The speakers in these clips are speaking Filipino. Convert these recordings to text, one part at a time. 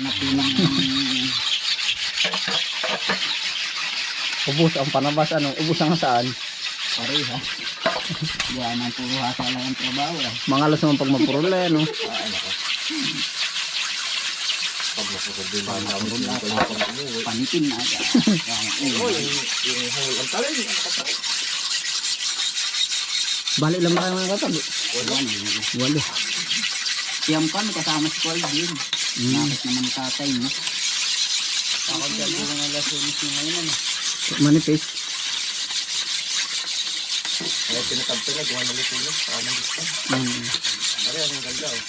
Napilang Ubus ang panabas, ano? Ubus ang saan? pareha. Yan ang puro hasa lang ang trabaho lang. Mga alas naman pag mapurula, ano? Panitin na agad. Bali lang ba kayo mga katabi? Walo. Siyam ka, may kasama si Colvin. Mm. Nakit naman ni tatay mo. Ako dyan po ng lasunis niya ngayon ano. Manifest. Kaya pinatagto na, gawa na luto na. Saka ng gusto. Mm. Ari, ang ganda oh.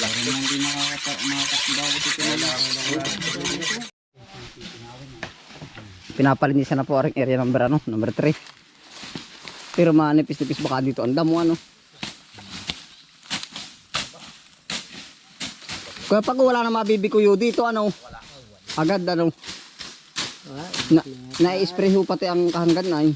Laro nang hindi nakakatdaw ko si Colvin. Pinapalinisan na po ang area number ano, number 3. Pero manipis-nipis baka dito ang damo ano. Kaya pag wala na mabibikuyo dito ano, agad ano, na, na-spray ho pati ang kahanggan na eh.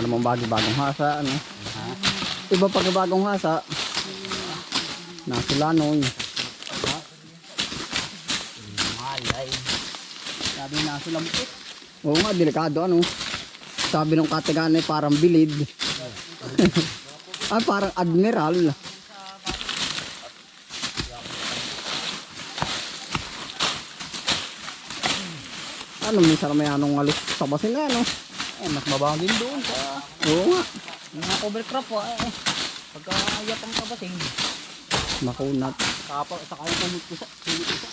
Iba nga namang bagong hasa ano. Iba pag bagong hasa. Nasulanoy. Malay. Sabi na sulampit. Oo nga, delikado ano. Sabi ng katigan ay parang bilid. ah, parang admiral. Ano, minsan may anong alis sa basin na, ano? Eh, mas mabaho din doon sa Oo nga, mga cover crop po eh. Pagka ayap ang kabating, makunat. kapa sa kaya kumit ko sa kumit ko sa.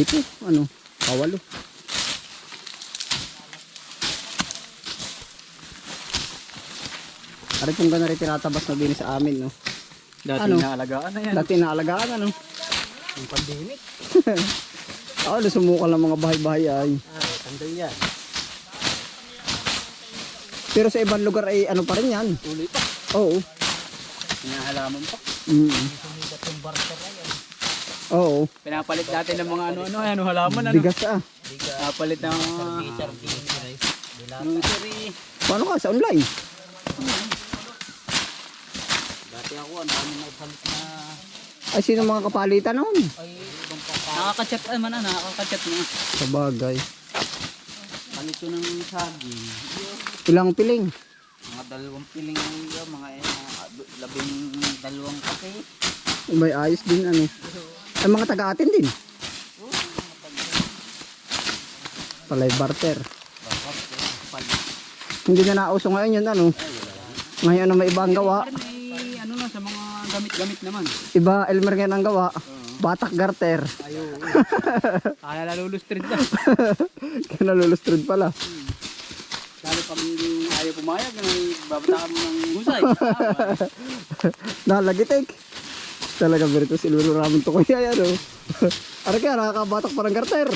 Ito, ano, kawalo. Ari kung gana rin tinatabas na din sa amin, no? Dati Ano? naalagaan na yan. Dati naalagaan, ano? Yung pandemic. Ako, sumukal ng mga bahay-bahay ay. Ah, tandaan yan. Pero sa ibang lugar ay ano pa rin yan. Tuloy pa. Oo. Inahalaman pa. Mm. Yan. Oo. Pinapalit dati ng mga ano-ano, ano halaman ano. Bigas ah. Pinapalit ng. Paano ka sa online? Dati ako, ang dami na palit na... Ay, sino mga kapalitan noon? Ay, ibang pa. Nakakachat naman ah, nakakachat na. Sa bagay. Palit ko ng saging. Ilang piling? Mga dalawang piling yung mga mga labing dalawang kape. May ayos din ano. Ay, mga taga-atin din. Palay barter. Palit. Hindi na nauso ngayon yun ano. Ngayon na may ibang gawa. Gamit-gamit naman. Iba Elmer ngayon ang gawa. Batak garter. Ayo. Kaya nalulustrid na. Kaya nalulustrod pala. Lalo pag ayaw pumayag, babataan mo ng husay. Nalagitik. Talaga berito siluro ramen to kuya yan oh. Ara kaya nakakabatak parang garter.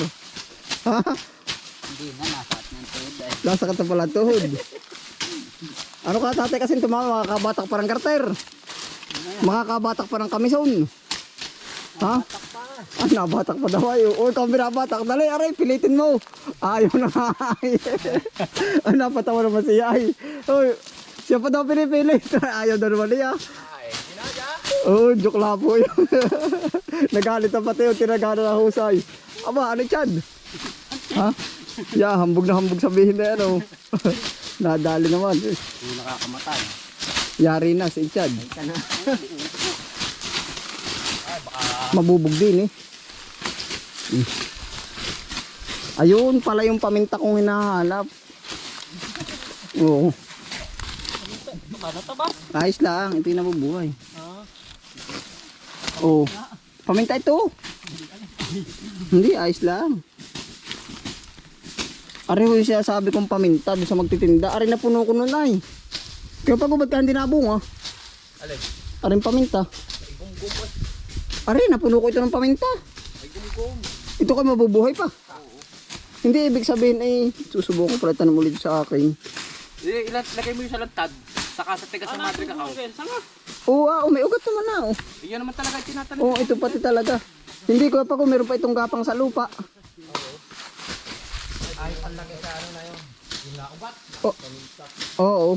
Ha? Hindi na, nasa at ng tuhod eh. Nasa kata pala tuhod. Ano ka tatay kasi tumama makakabatak parang garter. Makakabatak parang kamison. Ha? Ah, nabatak pa daw ayo. Uy, kami nabatak. Dali, aray, pilitin mo. Ayaw na nga. Ay, napatawa naman siya. Ay, uy, siya pa daw pinipilit. Ayaw na naman niya. Oo, joke lang po yun. Nagalit na pati yung tinagana na husay. Aba, ano Chad? Ha? Yeah, hambog na hambog sabihin na yan, oh. Nadali naman. Hindi nakakamatay. Yari na si Chad. Mabubog din eh. Mm. Ayun pala yung paminta kong hinahanap. Oo. Ayos lang, ito yung nabubuhay. Oo. Paminta ito. Hindi, ayos lang. Ari ko yung sabi kong paminta doon sa magtitinda. Ari na puno ko nun ay. Kaya pag ubad ka hindi nabunga. alin? Aring paminta. Aray, napuno ko ito ng paminta. Ito kayo mabubuhay pa. Hindi ibig sabihin ay susubukan pala tanong ulit sa akin. Eh, ilan, lagay mo yung sa lantad. Saka sa tigas ng madre kakao. Sanga. Oo, ah, oh, may ugat naman na. Oh. Iyan naman talaga yung tinatanim. Oo, ito pati talaga. Hindi ko pa kung meron pa itong gapang sa lupa. Ay, panlagay sa ano na yun. Yung naubat. Oh. Oo.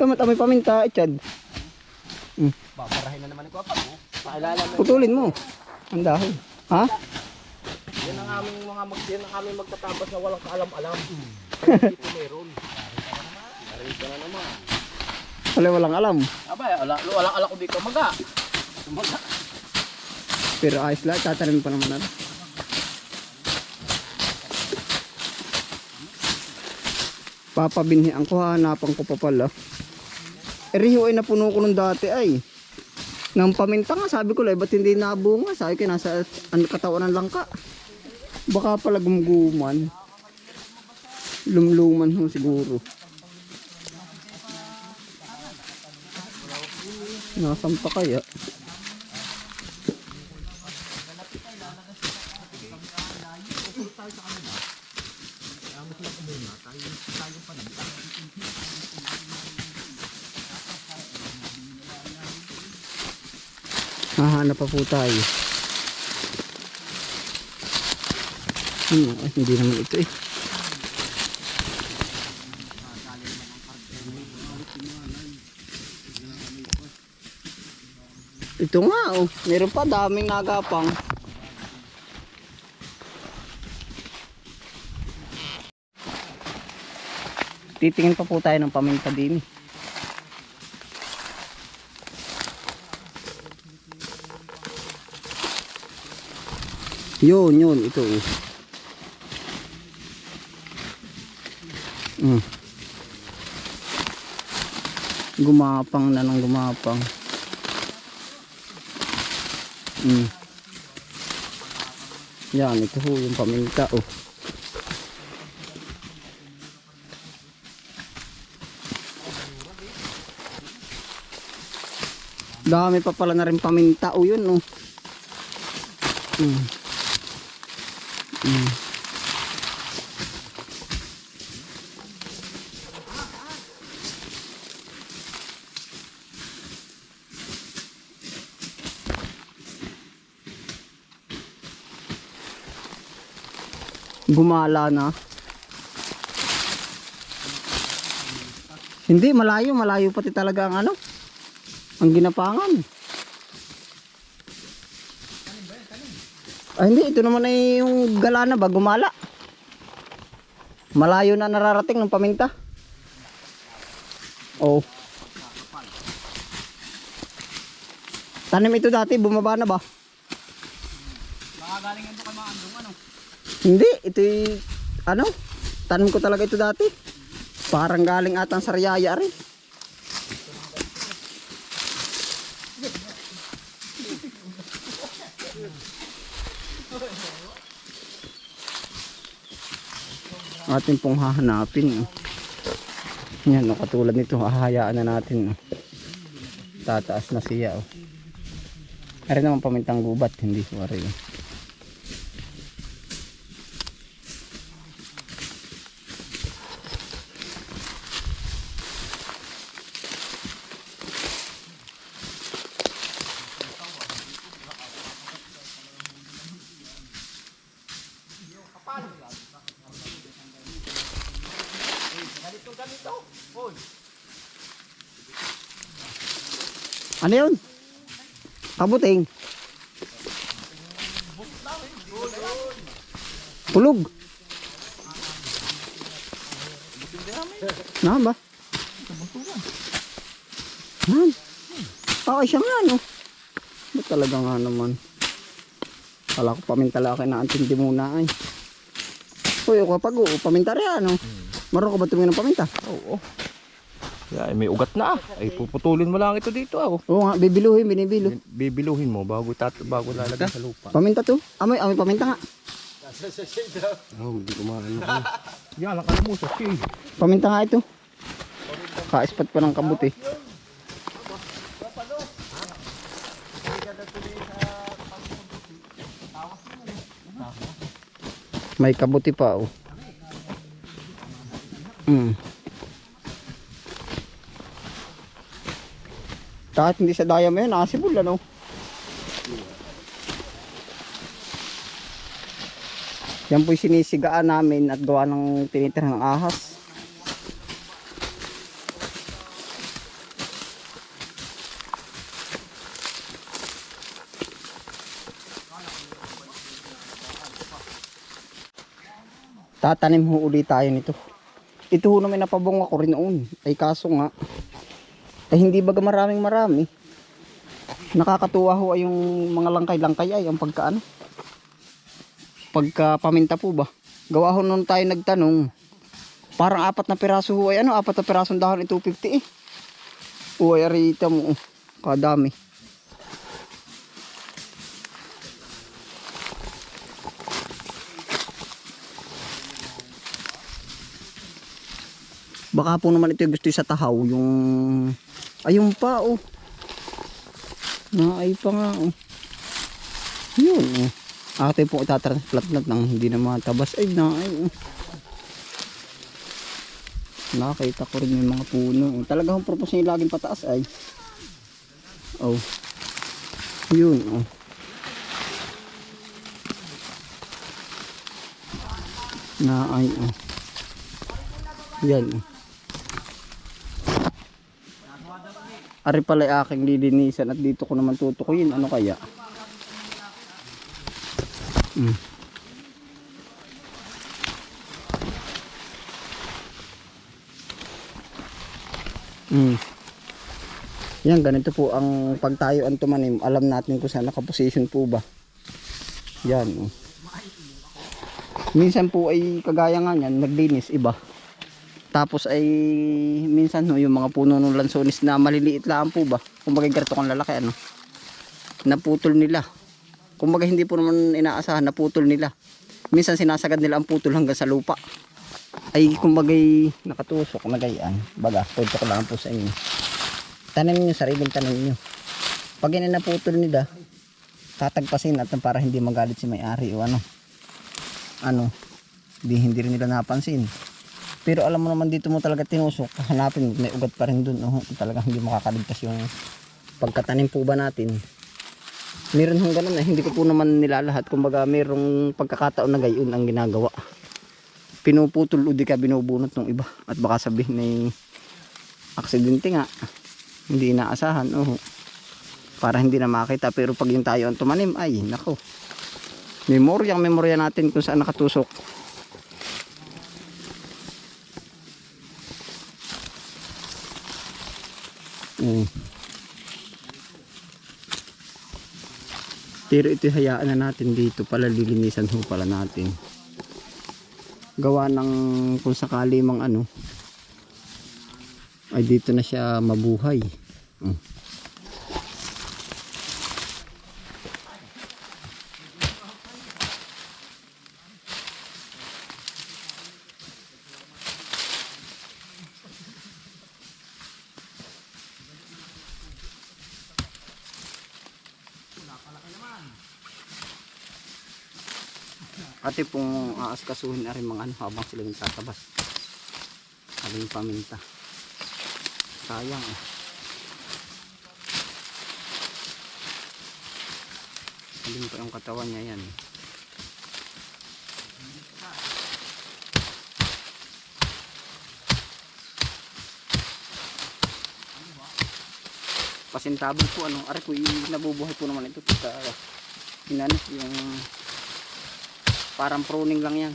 Tama tama yung paminta, Chad. Babarahin na naman ko pa. Pakilala mo. Putulin mo. Ang dahon. Ha? Yan ang aming mga mag yan ang aming magtatabas na walang kaalam-alam. Dito meron. Narito na naman. Wala walang alam. Aba, wala, walang ala ko dito maga. Maga. Pero ayos lang, tatanim pa naman natin. Papabinhi ang kuhanapan ko pa pala. Eriho ay napuno ko nung dati ay. Nang paminta nga, sabi ko lang, ba't hindi nabunga? Sabi ko, nasa ano, katawan ng langka. Baka pala gumguman. Lumluman ho siguro. Nasaan pa kaya? Hahanap pa po tayo. Hmm, ay, hindi naman ito eh. Ito nga oh, meron pa daming nagapang. Titingin pa po tayo ng paminta din. eh. Yun, yun, ito. oh. Mm. Gumapang na ng gumapang. Mm. Yan, ito yung paminta. Oh. Dami pa pala na rin paminta. O yun, oh. Mm. Mm. Gumala na. Hindi, malayo. Malayo pati talaga ang ano. Ang ginapangan. Ah, hindi, ito naman ay yung galana ba, gumala. Malayo na nararating ng paminta. Oh. Tanim ito dati, bumaba na ba? Nakagaling ito kay mga andong ano. Hindi, ito ano, tanim ko talaga ito dati. Parang galing atang sariaya rin. Atin pong hahanapin. oh. Yan, no, katulad nito, hahayaan na natin. oh. Tataas na siya. Oh. Ari naman pamintang gubat, hindi sorry. Ano yun? Kabuting. Tulog. Na ba? Man. Oo, siya nga no. Ba't talaga nga naman? Kala ko pamintala kayo na antindi muna ay. Uy, kapag paminta rin ano. Marunong ka ba tumingin ng paminta? Oo. Yeah, may ugat na ah. Ay puputulin mo lang ito dito ah. oh. Oo nga, bibiluhin, binibilo. Bibiluhin mo bago tat bago lalagay sa lupa. Paminta to. Amoy, amoy paminta nga. Oh, hindi ko maano. Yan ang kalamusa, si. Paminta nga ito. Kaispat pa ng kabuti. May kabuti pa oh. Mm. Kahit hindi sa daya mo yun, nakasibol ano. Yan po'y sinisigaan namin at gawa ng tinitira ng ahas. Tatanim ho ulit tayo nito. Ito ho naman napabong ako rin noon. Ay kaso nga, ay hindi baga maraming marami. Nakakatuwa ho ay yung mga langkay-langkay ay ang pagkaano. Pagka paminta po ba? Gawa ho noon tayo nagtanong. Parang apat na piraso ho ay ano, apat na pirasong dahon ay 250 eh. Uy, arita mo. oh. Kadami. Baka po naman ito yung gusto sa tahaw, yung ayun pa oh. Na ay pa nga oh. Yun oh. Ate po itatransplant nang hindi na matabas ay na ay oh. Nakita ko rin yung mga puno. oh. Talaga ang purpose niya laging pataas ay. Oh. Yun oh. Na ay oh. Yan oh. Ari pala aking lilinisan at dito ko naman tutukuyin. Ano kaya? Mm. Mm. Yan, ganito po ang pag tayo ang tumanim. Alam natin kung saan nakaposition po ba. Yan. oh. Minsan po ay kagaya nga yan, naglinis iba. Tapos ay minsan no, yung mga puno ng lansonis na maliliit lang po ba. Kumbaga ganito kong lalaki ano. Naputol nila. Kumbaga hindi po naman inaasahan naputol nila. Minsan sinasagad nila ang putol hanggang sa lupa. Ay kumbaga nakatusok na gayaan. Baga, tutok lang po sa inyo. Tanim niyo sariling tanim niyo. Pag yun na naputol nila, tatagpasin at para hindi magalit si may-ari o ano. Ano, di hindi rin nila napansin. Pero alam mo naman dito mo talaga tinusok, hanapin may ugat pa rin dun. Oh, talagang hindi makakaligtas yung pagkatanim po ba natin. Meron hong ganun eh, hindi ko po naman nilalahat. Kumbaga merong pagkakataon na gayon ang ginagawa. Pinuputol o di ka binubunot ng iba. At baka sabihin na aksidente nga. Hindi inaasahan. Oh. Para hindi na makita. Pero pag yung tayo ang tumanim, ay nako. Memorya memorya natin kung saan nakatusok. Mm. Pero ito hayaan na natin dito pala lilinisan ho pala natin. Gawa ng kung sakali mang ano ay dito na siya mabuhay. Mm. Ate pong aaskasuhin na rin mga ano habang sila yung tatabas. Aling paminta. Sayang eh. Aling pa yung katawan niya yan. eh. Pasintabol po ano. Ari ko nabubuhay po naman ito. Pagka, inano, yung Parang pruning lang yan.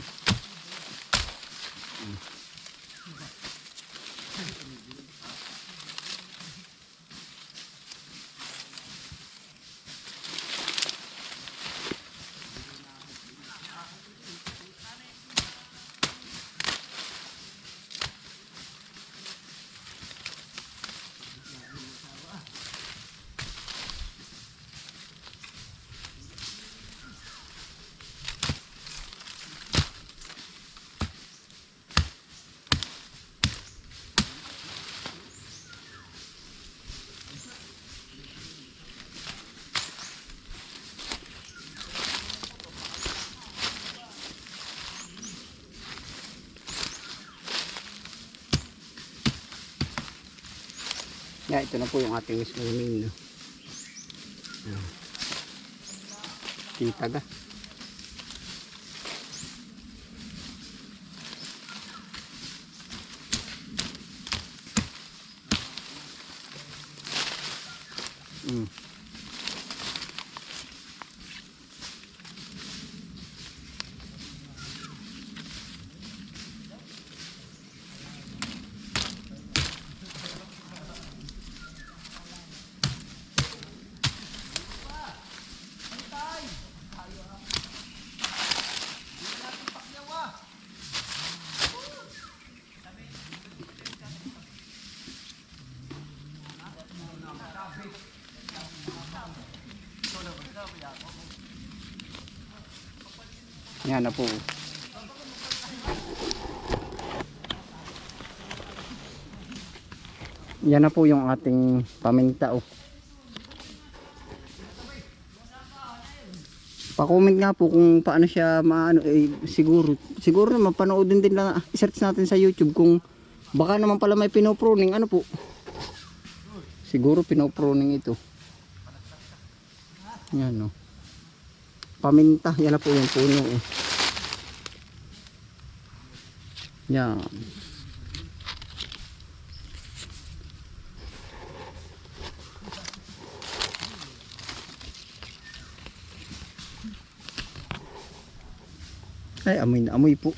Kaya ito na po yung ating swimming. No? Ayan. Kita ga. Mm. Yan na po. Yan na po yung ating paminta oh. Pa-comment nga po kung paano siya maano eh, siguro siguro naman panoodin din lang i-search natin sa YouTube kung baka naman pala may pinopruning ano po. Siguro pinopruning ito. Yan no. Paminta, yan na po yung puno. Oh. Yan. Ay, amoy na amoy po.